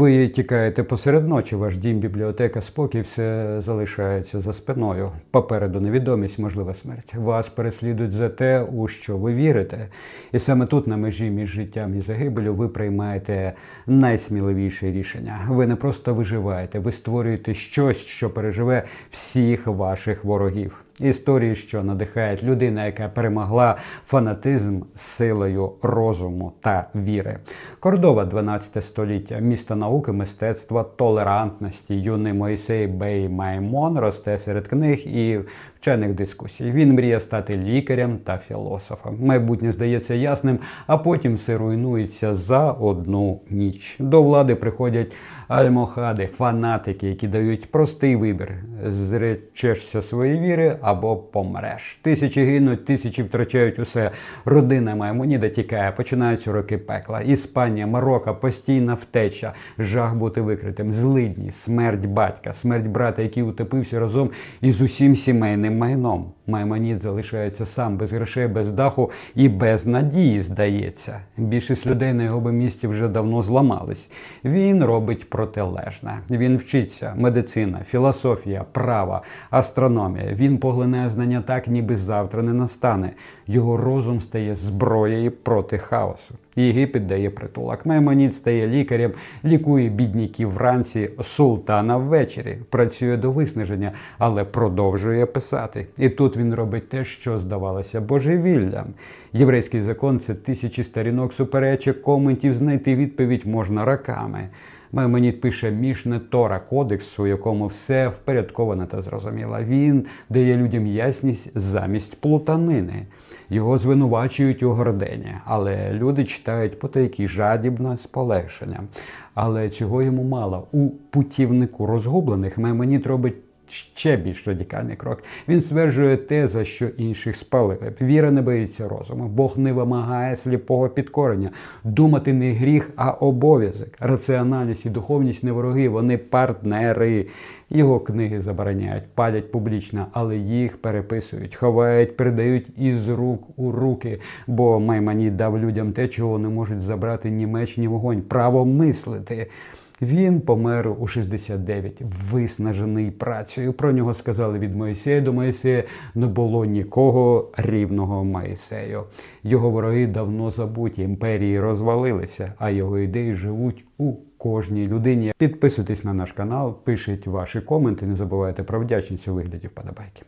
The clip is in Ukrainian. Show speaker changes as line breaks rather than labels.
Ви тікаєте посеред ночі, ваш дім, бібліотека, спокій, все залишається за спиною. Попереду невідомість, можлива смерть. Вас переслідують за те, у що ви вірите. І саме тут, на межі між життям і загибелю, ви приймаєте найсміливіше рішення. Ви не просто виживаєте, ви створюєте щось, що переживе всіх ваших ворогів. Історії, що надихають людина, яка перемогла фанатизм силою розуму та віри. Кордова, 12 століття, місто науки, мистецтва, толерантності. Юний Мойсей Бей Маймон росте серед книг і вчених дискусій. Він мріє стати лікарем та філософом. Майбутнє здається ясним, а потім все руйнується за одну ніч. До влади приходять альмохади, фанатики, які дають простий вибір: зречешся своєї віри або помреш. Тисячі гинуть, тисячі втрачають усе. Родина Маймоніда тікає, починаються роки пекла. Іспанія, Марокко, постійна втеча, жах бути викритим, злидні, смерть батька, смерть брата, який утопився разом із усім сімейним майном. Маймонід залишається сам без грошей, без даху і без надії, здається. Більшість людей на його би місці вже давно зламались. Він робить протилежне. Він вчиться медицина, філософія, права, астрономія. Він поглинає знання так, ніби завтра не настане. Його розум стає зброєю проти хаосу. Єгипет дає притулок. Маймонід стає лікарем, лікує бідняків вранці, султана ввечері. Працює до виснаження, але продовжує писати. І тут він робить те, що здавалося божевіллям. Єврейський закон це тисячі сторінок суперечок, коментів, знайти відповідь можна роками. Маймонід пише Мішне Тора, кодекс, у якому все впорядковано та зрозуміло. Він дає людям ясність замість плутанини. Його звинувачують у гордені, але люди читають потайки жадібно з полегшенням. Але цього йому мало. У путівнику розгублених Маймонід робить ще більш радикальний крок. Він стверджує те, за що інших спалили. Віра не боїться розуму. Бог не вимагає сліпого підкорення. Думати не гріх, а обов'язок. Раціональність і духовність не вороги, вони партнери. Його книги забороняють, палять публічно, але їх переписують, ховають, передають із рук у руки. Бо Маймонід дав людям те, чого не можуть забрати ні меч, ні вогонь. Право мислити. Він помер у 69, виснажений працею. Про нього сказали від Моїсея до Моїсея не було нікого рівного Моїсею. Його вороги давно забуті, імперії розвалилися, а його ідеї живуть у кожній людині. Підписуйтесь на наш канал, пишіть ваші коменти, не забувайте про вдячність у вигляді вподобайки.